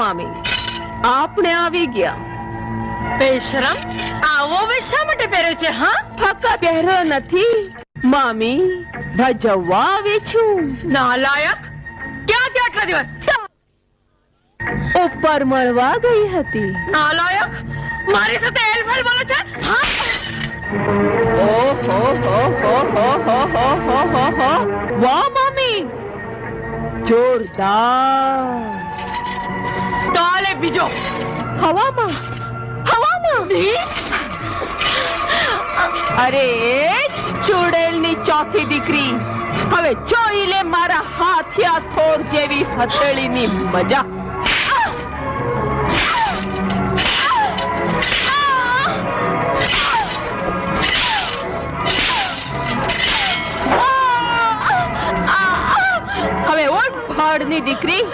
મામી આપણે આવી ગયા. બેશરમ આવો શા માટે પહેર્યો છે હા? ફક્ત પહેર્યો નથી. મામી ભજવવા આવી છું. નાલાયક ક્યાં છે આટલા દિવસ? ઉપર મળવા ગઈ હતી. નાલાયક મારી સાથે એલફલ બોલો છે? હા. વાહ મામી. જોરદાર. બીજો. હવામાં? હવામાં? અરે ચુડેલની ચોથી દીકરી. હવે જોઈ લે મારા હાથિયા થોર જેવી હથેળીની મજા. હવે ઓળ ભાડની દીકરી.